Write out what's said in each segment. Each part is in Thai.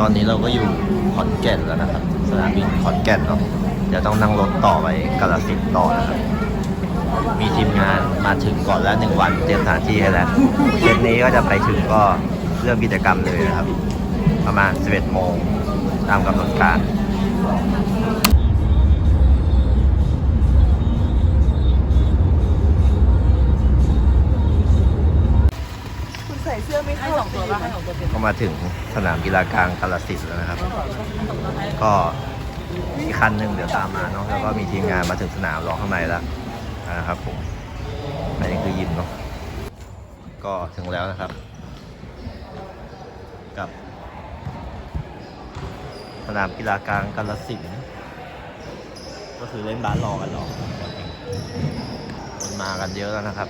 ตอนนี้เราก็อยู่ขอนแก่นแล้วนะครับ สนามบินขอนแก่นเนาะเดี๋ยวต้องนั่งรถต่อไปกาลสินต่อนะครับ มีทีมงานมาถึงก่อนแล้วหนึ่งวันเตรียมสถานที่ให้แล้วเย็นนี้ก็จะไปถึงก็เริ่มกิจกรรมเลยนะครับ ประมาณ 11 โมงตามกำหนดการ ใส่เสื้อไม่เข้าสองตัวป่ะให้สองตัวเป็นก็มาถึงสนามกีฬากลางกาฬสินธุ์แล้วนะครับ ก็อีกคันหนึ่งเดี๋ยวตามมาเนาะแล้วก็มีทีมงานมาถึงสนามรอข้างในแล้วนะครับผมอันนี้คือยิมเนาะก็ถึงแล้วนะครับ กับ สนามกีฬากลางกาฬสินธุ์ก็คือเล่นบาสรอกันรอคนมากันเยอะแล้วนะครับ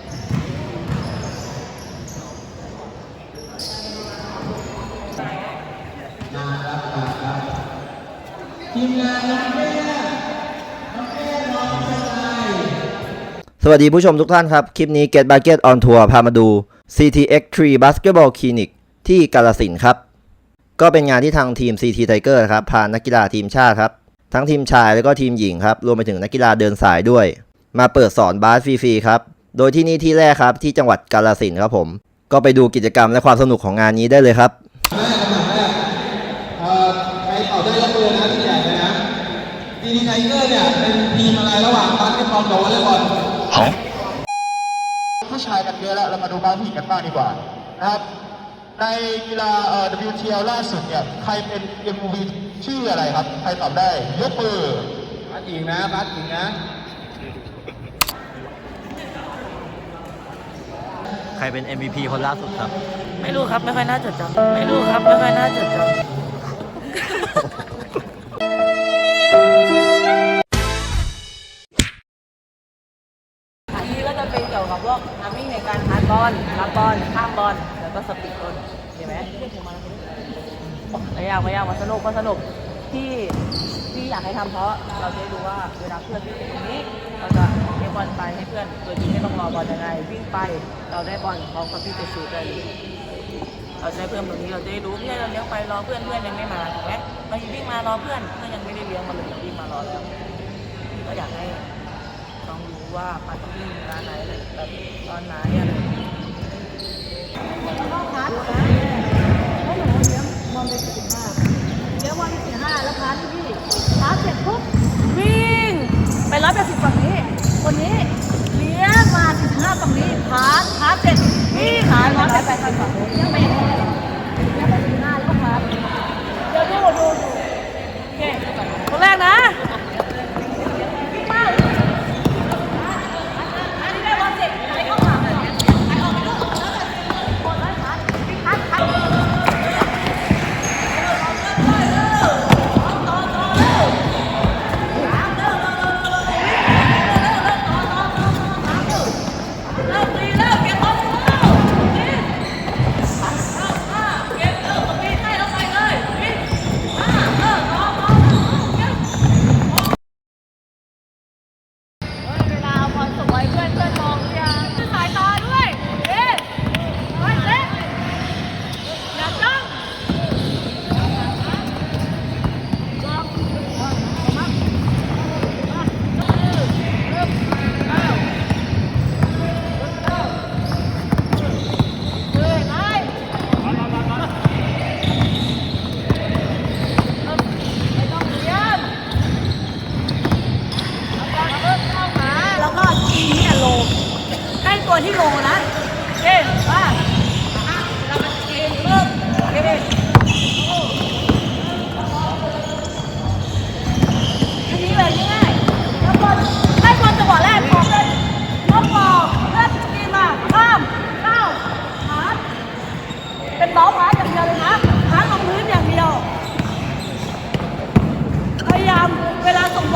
สวัสดีผู้ชมทุกท่านครับ คลิปนี้ Get Bucket on Tour พามาดู CTX3 Basketball Clinic ที่กาลสินครับ ก็เป็นงานที่ทางทีม CT Tiger ครับ พานักกีฬาทีมชาติครับ ทั้งทีมชายแล้วก็ทีมหญิงครับ รวมไปถึงนักกีฬาเดินสายด้วย มาเปิดสอนบาสฟรีๆครับ โดยที่นี่ที่แรกครับที่จังหวัดกาลสินครับผม ก็ไปดูกิจกรรมและความสนุกของงานนี้ได้เลยครับ วอลเลย์บอลผู้ชายกันเยอะแล้วเรามาดูบาสผู้หญิงกันบ้างดีกว่านะครับ ในกีฬาเอ่อ WTL ล่าสุดเนี่ยใครเป็น MVP ชื่ออะไรครับ ใครตอบได้ยกมือบาสหญิงนะบาสหญิงนะใครเป็น MVP คนล่าสุดครับ ไม่รู้ครับ ไม่ค่อยน่าจดจำไม่รู้ครับ ไม่ค่อยน่าจดจำ การพัดบอลรับบอลข้ามบอลแล้วก็สปีดบอลเห็นไหมไม่ยากไม่ยากมาสนุกมาสนุกที่ที่อยากให้ทำเพราะเราจะได้รู้ว่าเวลาเพื่อนวิ่งตรงนี้ เราจะเลี้บอลไปให้เพื่อนโดยที่ไม่ต้องรอบอลยังไงวิ่งไปเราได้บอลพร้อมกับที่จะชูได้เลยเราจะได้เพิ่มตรงนี้เราจะได้รู้เพื่อนเราเลี้ยงไปรอเพื่อนเพื่อนยังไม่มาถูกไหมบางทีวิ่งมารอเพื่อนเพื่อนยังไม่ได้เลี้ยงมาเลยเราวิ่งมารอแล้วก็อยากให้ ลองรู้ว่าปัดวิ่งเวลาไหนแบบตอนไหนอะไรอย่างเงี้ยเข้าคัสนะแล้วหนูเลี้ยงบอลไปสี่ห้าเลี้ยงบอลไปสี่ห้าแล้วคัสที่พี่คัสเสร็จปุ๊บวิ่งไปร้อยแปดสิบฝั่งนี้คนนี้เลี้ยงมาสี่ห้าฝั่งนี้คัสคัสเสร็จวิ่งหาร้อยแปดสิบฝั่งนี้เลี้ยงไปอย่างนี้เลี้ยงไปสี่ห้าแล้วก็คัสเดี๋ยวดูดูดูโอเคคนแรกนะ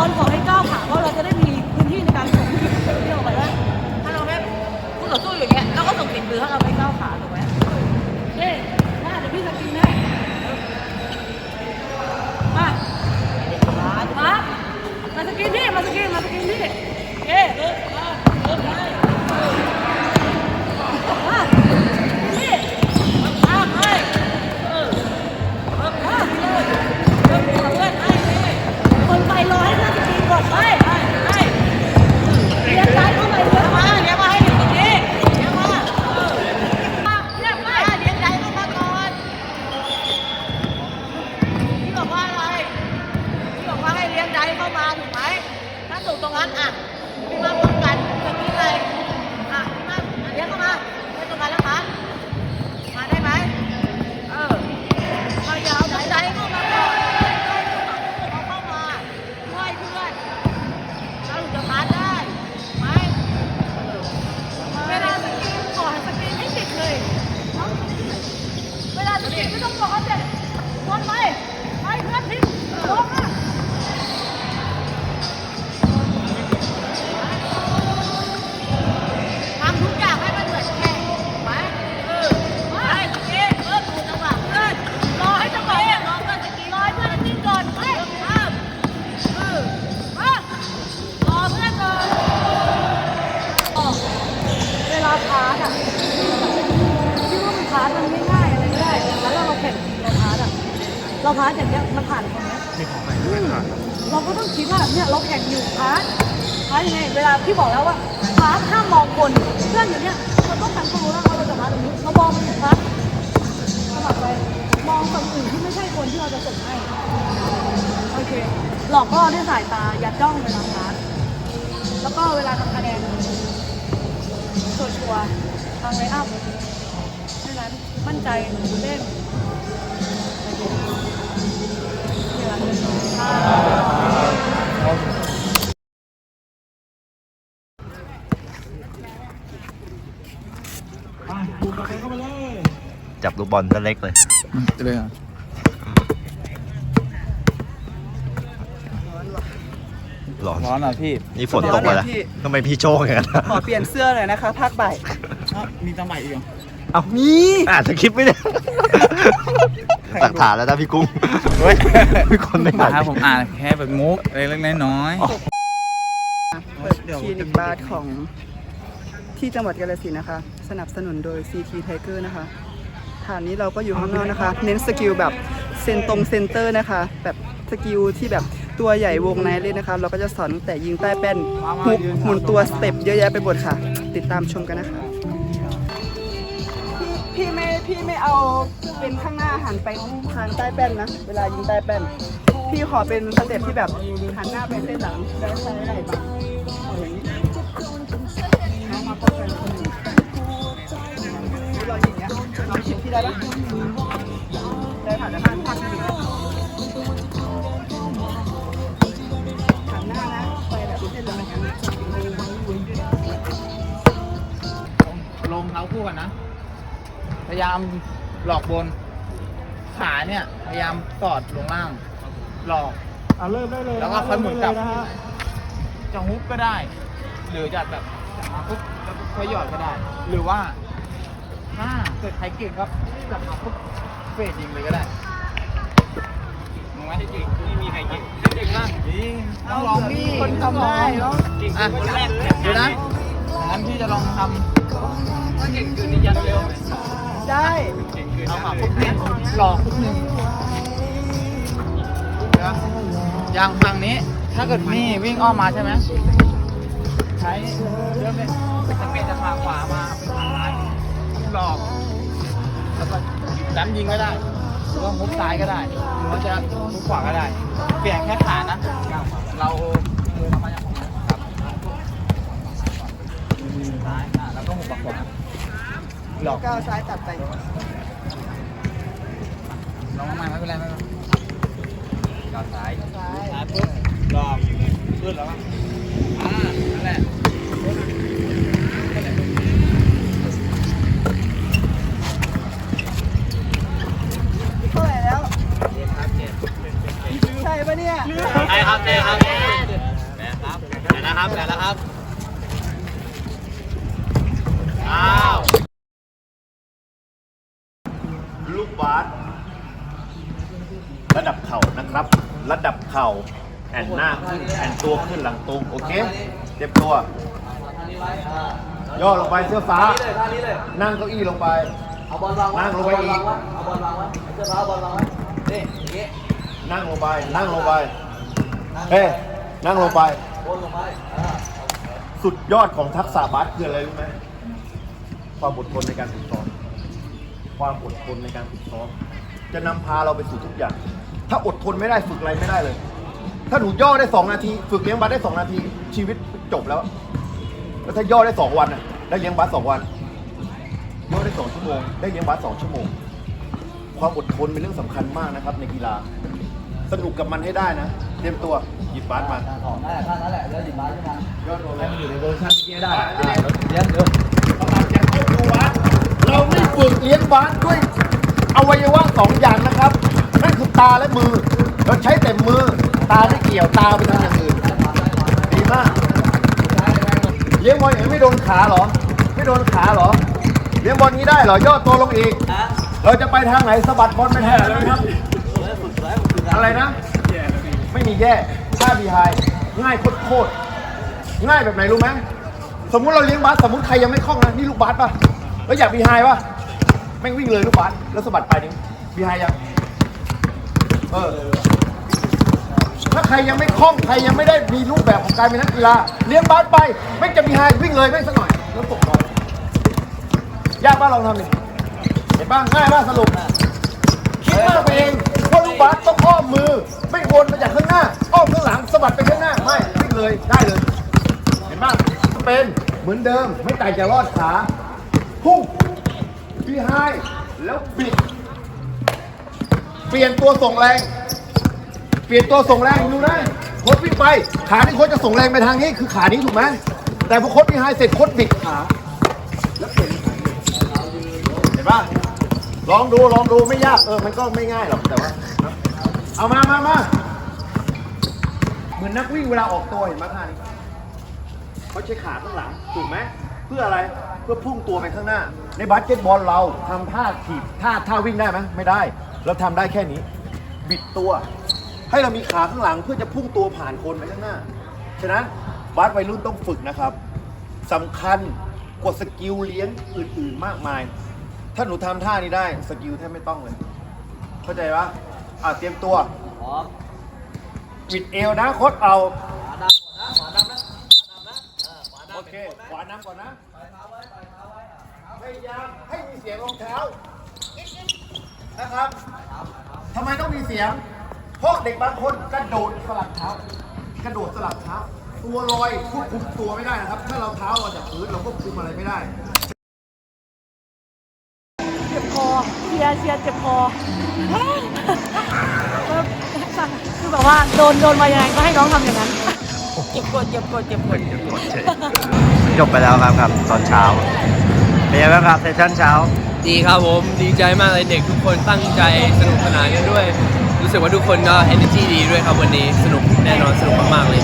เวลาส่งบอลขอให้ก้าวขาเพราะเราจะได้มีพื้นที่ในการส่งเที่ยวไปว่าถ้าเราไม่คู่ต่อสู้อยู่เนี้ยเราก็ส่งติดมือถ้าเราไม่ก้าวขาถูกไหมเฮ้ยมาเดี๋ยวพี่สกินไห้มามามาสกินพี่มาสกินมาสกินพี่เอ๊ะมามาพี่มาเออมา 啊 เราพาร์ทอย่างเงี้ยมันผ่านคนไหมอืมเราก็ต้องคิดว่าเนี่ยเราแข่งอยู่พาร์ทพาร์ทยังไงเวลาพี่บอกแล้วว่าพาร์ทห้ามมองคนเพื่อนอยู่เนี่ยเราต้องการรู้แล้วว่าเราจะพาร์ทตรงนี้เรามองมันถึงพาร์ทสมัครไปมองคนอื่นที่ไม่ใช่คนที่เราจะส่งให้โอเคหลอกล่อด้วยสายตาอย่าจ้องเวลาพาร์ทแล้วก็เวลาทำคะแนนชัวร์ๆทางไลน์อัพแค่นั้นมั่นใจเล่น จับลูกบอลซะเล็กเลยเลยอะหลอน ร้อนอะพี่ นี่ฝนตกมาแล้วทำไมพี่โจ้งอย่างนั้นขอเปลี่ยนเสื้อหน่อยนะคะภาคบ่ายอ้าวมีตั้งใหม่อีกเหรอ เอ้ามีอ่านสคริปต์ไม่ได้ หลักฐานแล้วนะพี่กุ้งเฮ้ยมีคนไม่มาอ่านครับผมอ่านแค่แบบมุกเล็กๆน้อยเปิดคลินิกบาร์ของที่จังหวัดกาฬสินธุ์นะคะ สนับสนุนโดย CT Tiger นะคะฐานนี้เราก็อยู่ข้างนอกนะคะ เน้นสกิลแบบเซนตรงเซนเตอร์นะคะ แบบสกิลที่แบบตัวใหญ่วงในเลยนะคะ เราก็จะสอนตั้งแต่ยิงใต้แป้นฮุกหมุนตัวสเต็ปเยอะแยะไปหมดค่ะ ติดตามชมกันนะคะ พี่ไม่พี่ไม่เอาเป็นข้างหน้าหันไปทางใต้แป้นนะ เวลายิงใต้แป้น พี่ขอเป็นสเต็ปที่แบบหันหน้าไปเส้นหลังได้ใช้ไหล่บ้างเอาอย่างนี้น้องมาป้องกันคนอื่นเราอย่างเงี้ยเราชิมพี่ได้ปะายามหลอกบน ขาเนี่ยพยายามสอดลงล่าง หลอก เอาเริ่มได้เลยแล้วก็ค่อยหมุนกลับจะฮุบก็ได้ หรือจะแบบจับมาปุ๊บแล้วก็ค่อยหยอดก็ได้ หรือว่าถ้าเกิดใครเก่งก็จับมาปุ๊บเฟดยิงเลยก็ได้มองไหมเก่งไม่มีใครเก่งเก่งมากจริงต้องลองดิคนทำได้เนาะอะเดี๋ยวนะงั้นพี่จะลองทำถ้าเก่งคือนี่ยันเร็ว ได้เอามาปุ๊บเนี่ยหลอกปุ๊บหนึ่งอย่างฝั่งนี้ ถ้าเกิดนี่วิ่งอ้อมมาใช่ไหมใช้เริ่มเลยสังเกตจากทางขวามาเป็นทางซ้ายหลอกแล้วก็ดันยิงก็ได้หรือว่าฮุบซ้ายก็ได้หรือว่าจะฮุบขวาก็ได้ เปลี่ยนแค่ขานะ เรามือทำมาอย่างของครับซ้ายอะแล้วก็หุบขวา หลอกก้าวซ้ายตัดไปลองมาไม่เป็นไรไม่เป็นไรก้าวซ้ายซ้ายซ้ายปุ๊บหลอกขึ้นแล้วก็อ่านั่นแหละเท่าไหร่แล้วใช่ปะเนี่ยใช่ครับใช่ครับแม่ครับแต่นะครับแต่นะครับอ้า วลูกบาสระดับเข่านะครับ ระดับเข่าแอนหน้าขึ้นแอนตัวขึ้นหลังตรงโอเคเต็มตัว ย่อลงไปเสื้อฟ้านั่งเก้าอี้ลงไปนั่งลงไปอีกนั่งลงไป นั่งลงไปเฮ้ยนั่งลงไปสุดยอดของทักษะบาสคืออะไรรู้ไหมความอดทนในการฝึกซ้อม ความอดทนในการฝึกซ้อมจะนำพาเราไปสู่ทุกอย่าง ถ้าอดทนไม่ได้ฝึกอะไรไม่ได้เลย ถ้าหนูย่อได้สองนาที ฝึกเลี้ยงบาสได้สองนาที ชีวิตจบแล้ว แล้วถ้าย่อได้สองวันน่ะได้เลี้ยงบาสสองวัน ย่อได้สองชั่วโมง ได้เลี้ยงบาสสองชั่วโมง ความอดทนเป็นเรื่องสำคัญมากนะครับ ในกีฬา สนุกกับมันให้ได้นะ เตรียมตัวหยิบบาสมา ของนั่นแหละนั่นแหละแล้วหยิบบาสขึ้นมา ยอดตัวเลยอยู่ในเวอร์ชันที่ได้เลี้ยงเร็วกำลังจะเข้าดูบาสเราไม่ฝึกเลี้ยง บาสด้วยอวัยวะสองอย่างนะครับ นั่นคือตาและมือ เราใช้แต่มือ ตาไม่เกี่ยว ตาไปทำอย่างอื่น ดีมาก เลี้ยงบอลอย่างนี้ไม่โดนขาเหรอ ไม่โดนขาเหรอ เลี้ยงบอลนี้ได้เหรอ ย่อตัวลงอีก เราจะไปทางไหนสะบัดบอลไปแทนอะไรครับ อะไรนะ ไม่มีแย่ท่าบีไฮง่ายโคตรง่ายแบบไหนรู้ไหม สมมุติเราเลี้ยงบาสสมมติใครยังไม่คล่องนะ นี่ลูกบาสป่ะ แล้วอยากบีไฮป่ะ แม่งวิ่งเลยลูกบาสแล้วสะบัดไปนี่บีไฮยังเออถ้าใครยังไม่คล่องใครยังไม่ได้มีรูปแบบของการเป็นนักกีฬาเลี้ยงบาสไปไม่งจะมีไฮวิ่งเลยไม่งสักหน่อยแล้วตกบอลยากป่ะลองทำดิเห็นบ้างง่ายป่ะสรุปคิดมากไปเองว่าลูกบาสต้องอ้อมมือ ไม่วนมาจากข้างหน้าอ้อมข้างหลังสะบัดไปข้างหน้าไม่วิ่งเลยได้เลย เห็นป่ะเป็นเหมือนเดิมไม่ไต่จะรอดขาพุ่ง พี่ไฮแล้วบิด เปลี่ยนตัวส่งแรง เปลี่ยนตัวส่งแรงดูนะโค้ดวิ่งไป ขาที่โค้ดจะส่งแรงไปทางนี้คือขานี้ถูกไหมแต่พอโค้ดพี่ไฮเสร็จโค้ดบิดขาแล้วเปลี่ยนเห็นปะลองดูลองดูไม่ยากเออมันก็ไม่ง่ายหรอกแต่ว่าเอามามามาเหมือนนักวิ่งเวลาออกตัวเห็นไหมท่านเขาใช้ขาข้างหลังถูกไหม พื่ออะไรเพื่อพุ่งตัวไปข้างหน้า ในบาสเกตบอลเราทำท่าถีบท่าท่าวิ่งได้ไหมไม่ได้ เราทำได้แค่นี้ บิดตัว ให้เรามีขาข้างหลังเพื่อจะพุ่งตัวผ่านคนไปข้างหน้า ฉะนั้นบาสวัยรุ่นต้องฝึกนะครับสำคัญกว่าสกิลเลี้ยงอื่นๆมากมาย ถ้าหนูทำท่านี้ได้สกิลแทบไม่ต้องเลย เข้าใจปะอะเตรียมตัวบิดเอวนะโคดเอาโอเค ขวานำก่อนนะพยายามให้มีเสียงรองเท้านะครับทำไมต้องมีเสียง เพราะเด็กบางคนกระโดดสลับเท้า กระโดดสลับเท้า ตัวลอยควบคุมตัวไม่ได้นะครับ ถ้าเราเท้าเราจากพื้นเราควบคุมอะไรไม่ได้ เจ็บคอเชียร์เชียร์เจ็บคอคือแบบว่าโดนโดนมายังไงก็ให้น้องทำอย่างนั้น เจ็บกดเจ็บกดเจ็บกด จบไปแล้วครับครับตอนเช้าเป็นยังไงบ้างครับเซสชั่นเช้า ดีครับผมดีใจมากเลยเด็กทุกคนตั้งใจสนุกสนานกันด้วย รู้สึกว่าทุกคนก็ energy ดีด้วยครับวันนี้สนุกแน่นอนสนุกมากๆเลย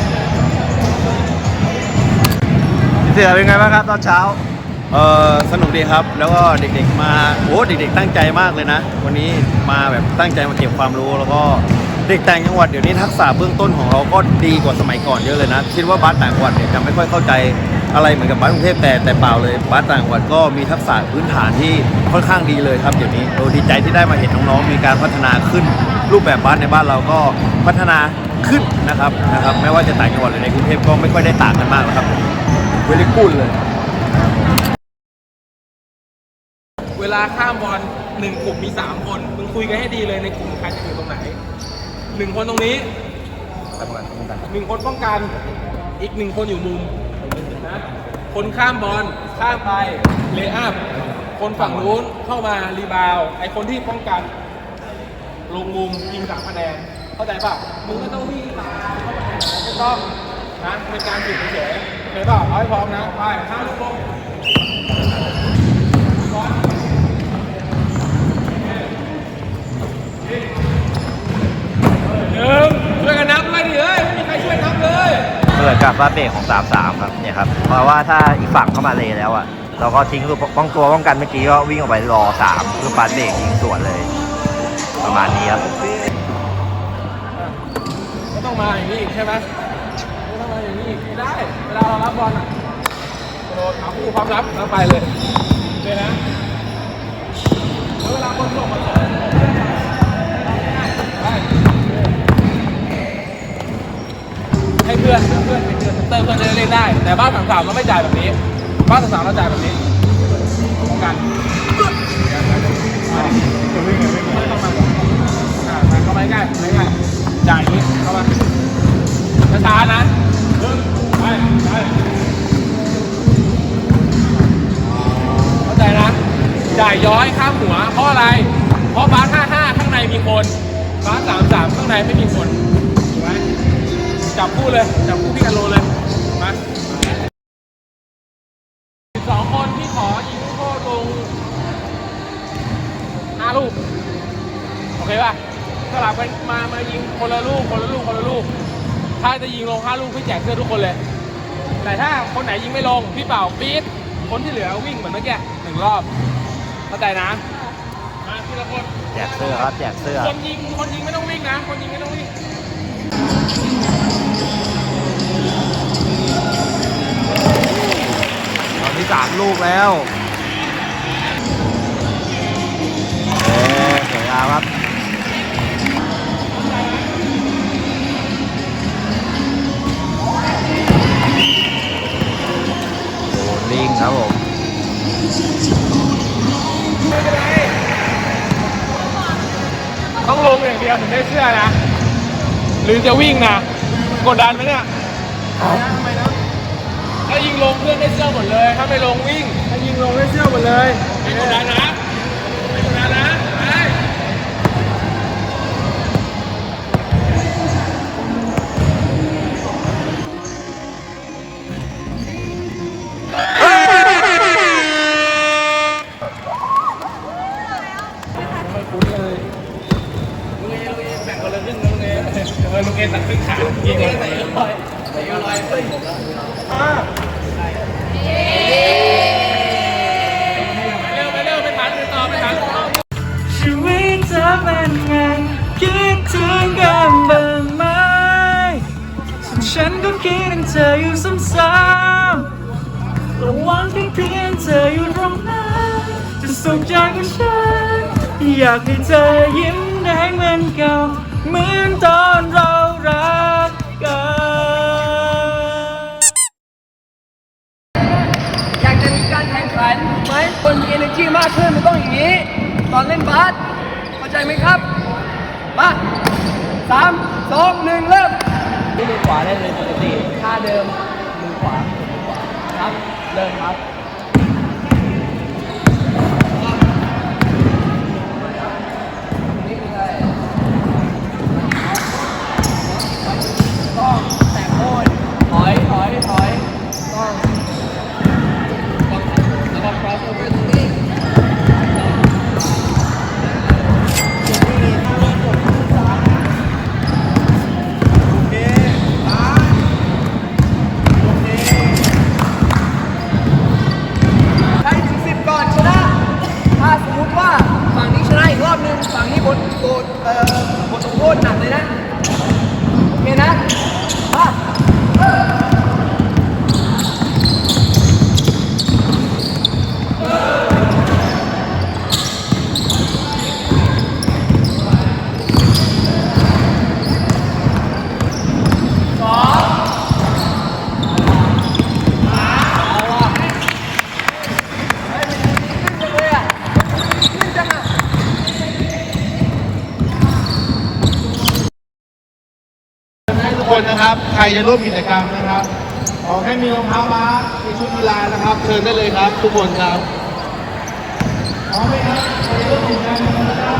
พี่เสือเป็นไงบ้างครับตอนเช้า เออสนุกดีครับ แล้วก็เด็กๆมาโอ้เด็กๆตั้งใจมากเลยนะ วันนี้มาแบบตั้งใจมาเก็บความรู้แล้วก็ เด็กต่างจังหวัดเดี๋ยวนี้ทักษะเบื้องต้นของเราก็ดีกว่าสมัยก่อนเยอะเลยนะคิดว่าบัสต่างจังหวัดเนี่ยจะไม่ค่อยเข้าใจอะไรเหมือนกับบัสกรุงเทพแต่แต่เปล่าเลยบัสต่างจังหวัดก็มีทักษะพื้นฐานที่ค่อนข้างดีเลยครับเดี๋ยวนี้โอ้ดีใจที่ได้มาเห็นน้องๆมีการพัฒนาขึ้น รูปแบบบัสในบ้านเราก็พัฒนาขึ้นนะครับนะครับ ไม่ว่าจะต่างจังหวัดหรือในกรุงเทพก็ไม่ค่อยได้ต่างกันมากนะครับเวลิกูลเลย เวลาข้ามบอลหนึ่งกลุ่มมีสามคนมึงคุยกันให้ดีเลยในกลุ่มใครจะอยู่ตรงไหนหนึ่งคนตรงนี้หนึ่งคนป้องกัน อีกหนึ่งคนอยู่มุมนะคนข้ามบอลข้ามไปเลย์อัพคนฝั่งนู้นเข้ามารีบาวด์ไอคนที่ป้องกัน ลงมุมยิงสามคะแนนเข้าใจป่ะมึงก็ต้องวิ่งตามเข้าไปไม่ต้องนะเป็นการฝึกเฉยๆโอเคป่ะเอาให้พร้อมนะไปห้ามลงหนึ่ง ช่วยกันนับด้วยดิเอ้ยไม่มีใครช่วยนับเลยเหมือนกับว่าเบรกของ 3-3 ครับเนี่ยครับเพราะว่าถ้าอีกฝั่งเข้ามาเลยแล้วอะเราก็ทิ้งคือป้องตัวป้องกันเมื่อกี้ก็วิ่งออกไปรอ3คือปาดเบรกยิงสวนเลย ประมาณนี้ครับไม่ต้องมาอย่างนี้อีกใช่ไหมไม่ต้องมาอย่างนี้อีกไม่ได้เวลาเรารับบอลอะกระโดดหาผู้ความรับแล้วไปเลยเลยนะแล้วเวลาคนส่งมาส่งไป ให้เพื่อนเพื่อนเพื่อนเติมเพื่อนจะได้เล่นได้ แต่บ้านสามสามเราไม่จ่ายแบบนี้ บ้านสามสามเราจ่ายแบบนี้ป้องกันไม่ต้องมาอ่าเข้ามาใกล้ๆใกล้ๆจ่ายอย่างนี้เข้ามาช้าๆนะไปไปเข้าใจนะจ่ายย้อยข้ามหัวเพราะอะไร เพราะบาส55 ข้างในมีคนบาส33 ข้างในไม่มีคน จับคู่เลย จับคู่พี่กันโลเลย มา12คนพี่ขอยิงลูกโทษลง5ลูก โอเคป่ะสลับกันมามายิงคนละลูก คนละลูก คนละลูก ถ้าจะยิงลง5ลูกพี่แจกเสื้อทุกคนเลย แต่ถ้าคนไหนยิงไม่ลง พี่เป่าปี๊ดคนที่เหลือวิ่งเหมือนเมื่อกี้หนึ่งรอบเข้าใจนะ มาทีละคนแจกเสื้อครับแจกเสื้อ คนยิง คนยิงไม่ต้องวิ่งนะ คนยิงไม่ต้องวิ่ง สามลูกแล้วเออสวยงามครับโอ้ลิงครับผมต้องลงอย่างเดียวถึงได้เชื่อนะ หรือจะวิ่งนะ กดดันไหมเนี่ย ลงเพื่อนได้เสื้อหมดเลย ถ้าไม่ลงวิ่งถ้ายิงลงได้เสื้อหมดเลยไม่กดดันนะไม่ ไหมครับ มาสามสองหนึ่งเริ่มมือขวาได้เลยปกติท่าเดิมมือขวามือขวาครับ เริ่มครับต้องแต่โค่นถอย ถอย ถอย ต้องแล้วก็ cross over ตรงนี้ใช้ถึงสิบก่อนชนะ ถ้าสมมุติว่าฝั่งนี้ชนะอีกรอบหนึง ฝั่งนี้บทบทเอ่อบทลงโทษหนักเลยนะ โอเคนะมา ทุกคนนะครับ ใคร จะร่วมกิจกรรมนะครับ ขอแค่มีรองเท้าม้ามีชุดกีฬานะครับ เชิญได้เลยครับ ทุกคนครับพร้อมไหมครับใครจะร่วมกิจกรรมนะครับ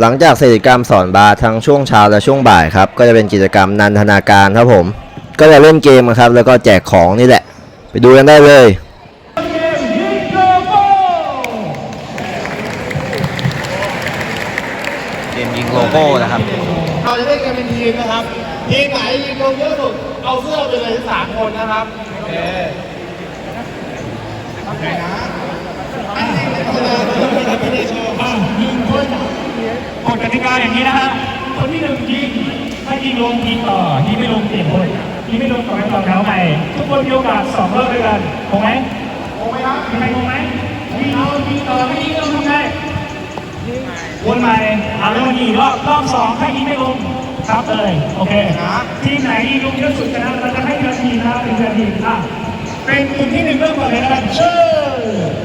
หลังจากกิจกรรมสอนบาสทั้งช่วงเช้าและช่วงบ่ายครับ ก็จะเป็นกิจกรรมนันทนาการครับผม ก็จะเล่นเกมครับ แล้วก็แจกของนี่แหละ ไปดูกันได้เลย โลโก้นะครับเราจะเล่นกันเป็นทีมนะครับ ทีมไหนยิงลงเยอะสุดเอาเสื้อไปเลยสามคนนะครับโอเคโอเคนะไม่ได้โชว์บ้างยิงคนกฎกติกาอย่างนี้นะฮะคนที่หนึ่งยิงถ้ายิงลงยิงต่อยิงไม่ลงเปลี่ยนคนยิงไม่ลงต่อไปต่อแถวใหม่ทุกคนมีโอกาสสองรอบด้วยกันถูกไหมโอ้ไหมครับมีใครงงไหมยิงเอายิงต่อไม่ยิงต้องทำไง วนใหม่เอาแล้วยิงรอบรอบสองถ้ายิงไม่ลงครับเลยโอเคทีมไหนยิงลงเยอะสุดชนะเราจะให้เงินทีมนะครับเป็นเงินทีมอะเป็นกลุ่มที่หนึ่งเริ่มก่อนเลยนะครับเชิญ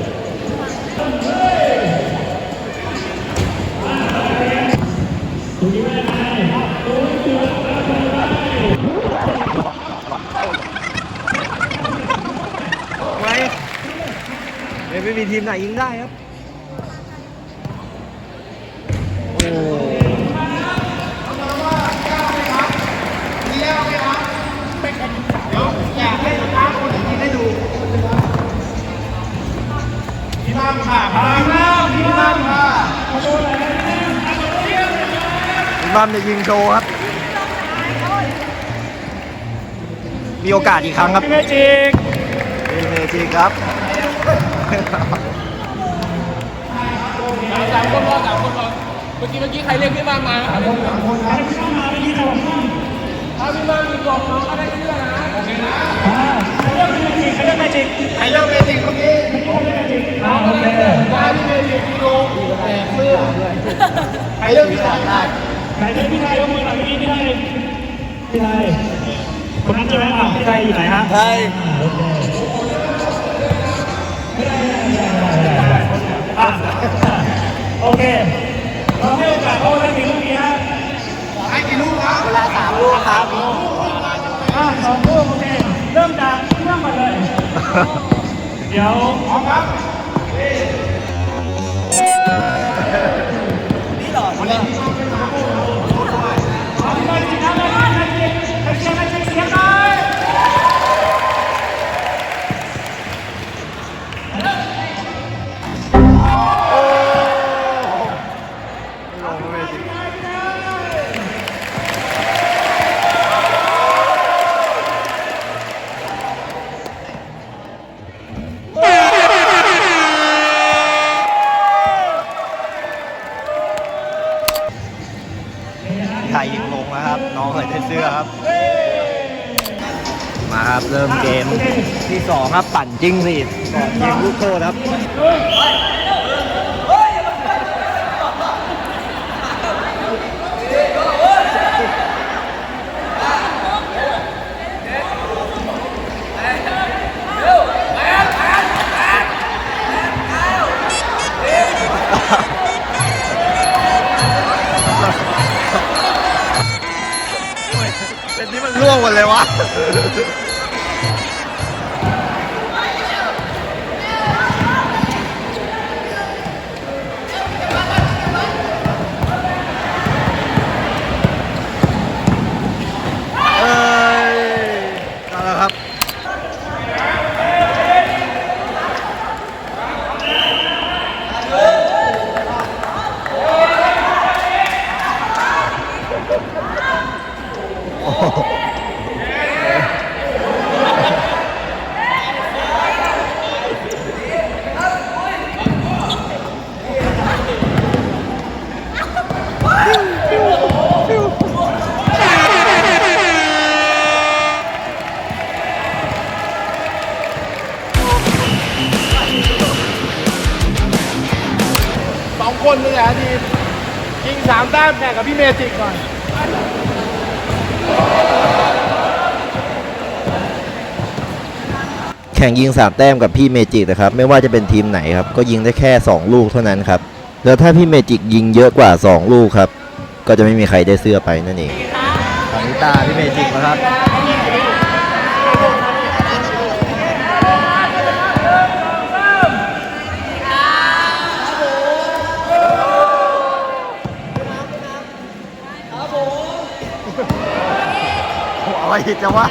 ไม่มีทีมไหนยิงได้ครับ บัมจะยิงโชว์ครับ มีโอกาสอีกครั้งครับพี่เมจิกเมจิครับสามคนพอสามคนพอเมื่อกี้เมื่อกี้ใครเรียกพี่บ้านมาถ้าพี่บ้านมีกล่องน้องก็ได้เสื้อนะโอเคนะเรื่องเมจิกเรื่องเมจิกใครเลือกเมจิกเมื่อกี้อ่าโอเคว่าพี่เมจิกพี่โลแจกเสื้อใครเลือกพี่สองได้ เมรเป็นพี่ชายยกมือหน่อยเมื่อกี้พี่ชายพี่ชายคนนั้นใช่ไหมอะพี่ชายอยู่ไหนฮะใช่อะโอเคเราให้โอกาสเขาได้กี่ลูกนี้ฮะเวลาสามลูกครับอะสองลูกโอเคเริ่มจากเริ่มมาเลย เดี๋ยวพร้อมครับไท ยิงลีดยิงลูกโทษครับ พี่เมจิกก่อนแข่งยิง 3 แต้มกับพี่เมจิกนะครับ ไม่ว่าจะเป็นทีมไหนครับ ก็ยิงได้แค่ 2 ลูกเท่านั้นครับ แล้วถ้าพี่เมจิกยิงเยอะกว่า 2 ลูกครับ ก็จะไม่มีใครได้เสื้อไปนั่นเองตอนนี้ตาพี่เมจิกนะครับ อะไรอีกจะวะ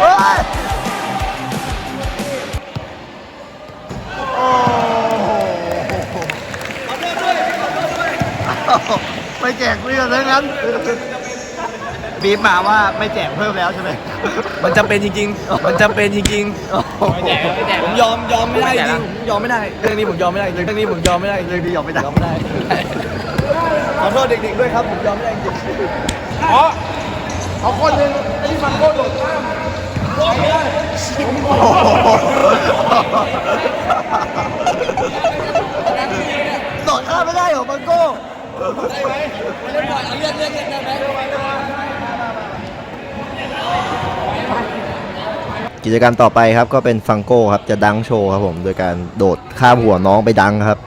เฮ้ยโอ้โหไม่แจกเพื่อนเลยงั้นบีบมาว่าไม่แจกเพิ่มแล้วใช่ไหมมันจำเป็นจริงๆ มันจำเป็นจริงๆไม่แจกไม่แจกผมยอมยอมไม่ได้จริงผมยอมไม่ได้ เรื่องนี้ผมยอมไม่ได้ เรื่องนี้ผมยอมไม่ได้ เรื่องนี้ยอมไม่ได้ยอมไม่ได้ ขอโทษเด็กๆด้วยครับ ผมยอมไม่ได้จริงอ๋อเอาคนหนึ่งไอ้ที่มันโคตรโดดข้ามไม่ได้โดดข้ามไม่ได้เหรอบังโก้ได้ไหมไม่ได้ปล่อยเอาเลือดเลือดเลือดได้ไหมกิจกรรมต่อไปครับก็เป็นฟังโก้ครับจะดังโชว์ครับผม โดยการโดดข้ามหัวน้องไปดังครับ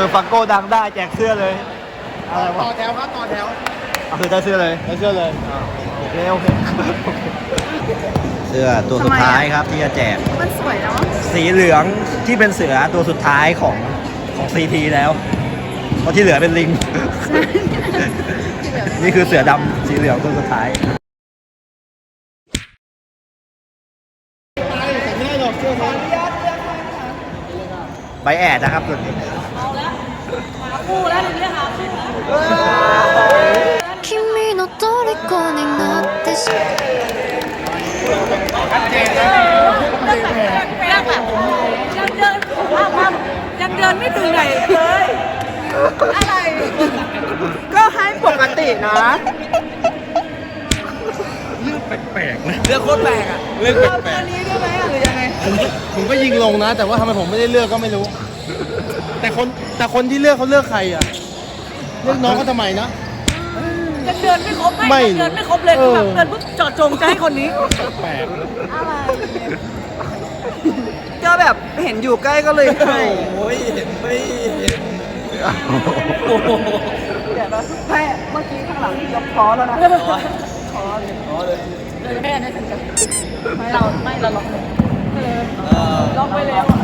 คือฟังโก้ดังได้แจกเสื้อเลยอะไรต่วะอแถวครับต่อแถวก็คือได้เสื้อเลยได้เชื่อเลยโอเคโอเคเสื้อตัวสุดท้ายครับที่จะแจก มันสวยเนาะสีเหลืองที่เป็นเสือตัวสุดท้ายของของซีทีแล้วเพราะที่เหลือเป็นลิง นี่คือเสือดำสีเหลืองตัวสุดท้าย ใบแอดนะครับตัวนี้ คู่แล้วทีนี้หาคู่แล้ว 君の虜になってしまう ยังแบบยังเดินภาพภาพยังเดินไม่ถึงไหนเลย อะไร นะ เรื่องโคตรแปลกอ่ะ เรื่อง เอา แปล ตัว ก นี้ด้วยไหมหรือยังไง ผมก็ผมก็ยิงลงนะ แต่ว่าทำไมผมไม่ได้เลือกก็ไม่รู้ แต่คนแต่คนที่เลือกเขาเลือกใครอะเลือกน้องเขาทำไมนะเงินเดือนไม่ครบไม่ ไม่เงินเดือนไม่ครบเลยเออแบบเงินปุ๊บเจาะจงจะให้คนนี้ แปลกอะไรก็แบบเห็นอยู่ใกล้ก็เลยให้โอ้ยเห็นไม่เห็นเดี๋ยวนะแม่เมื่อกี้ข้างหลังยกคอแล้วนะแม่ได้ถึงกันเราไม่เราล็อกเลยล็อกไปแล้วอะ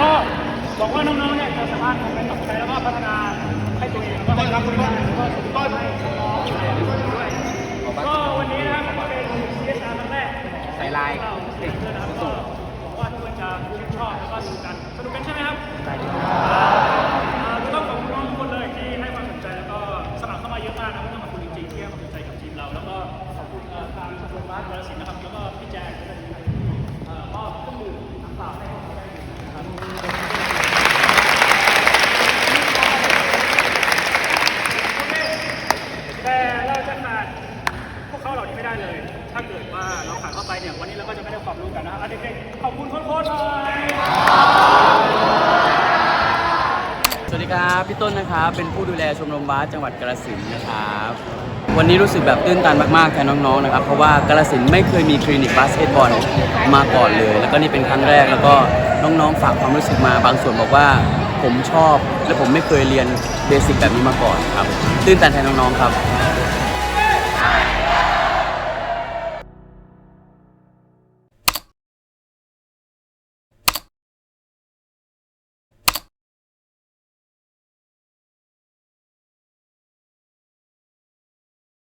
ก็บอกว่าน้องๆเนี่ยจะสามารถไปต่อไปแล้วก็พัฒนาให้ตัวเองก็ได้ครับคุณต้นคุณต้นก็วันนี้นะครับก็เป็นเทศกาลครั้งแรกใส่ลายเด็กด้วยนะครับก็หวังว่าทุกคนจะชื่นชอบแล้วก็สนุกกันสนุกกันใช่ไหมครับใช่ต้องขอบคุณน้องทุกคนเลยที่ให้ความสนใจแล้วก็สมัครเข้ามาเยอะมากนะต้องขอบคุณจริงๆที่ให้ความสนใจกับทีมเรา แล้วก็ขอบคุณทางชมรมบาสวรสินนะครับแล้วก็พี่แจ๊คที่เป็นเอ่อมอบเครื่องดื่มต่างๆให้เราได้ดื่มนะครับ แต่เราจะขาดพวกเขาเหล่านี้ไม่ได้เลย ถ้าเกิดว่าเราขาดเข้าไปเนี่ย วันนี้เราก็จะไม่ได้ความรู้กันนะครับอะเด็กๆขอบคุณโค้ชๆหน่อย สวัสดีครับ พี่ต้น นะครับ เป็นผู้ดูแลชมรมบาสจังหวัดกาฬสินธุ์นะครับ วันนี้รู้สึกแบบตื้นตันมากๆแทนน้องๆนะครับ เพราะว่ากาฬสินธุ์ไม่เคยมีคลินิกบาสเกตบอลมาก่อนเลย แล้วก็นี่เป็นครั้งแรกแล้วก็น้องๆฝากความรู้สึกมาบางส่วนบอกว่าผมชอบ และผมไม่เคยเรียนเบสิกแบบนี้มาก่อนครับ ตื้นตันแทนน้องๆครับ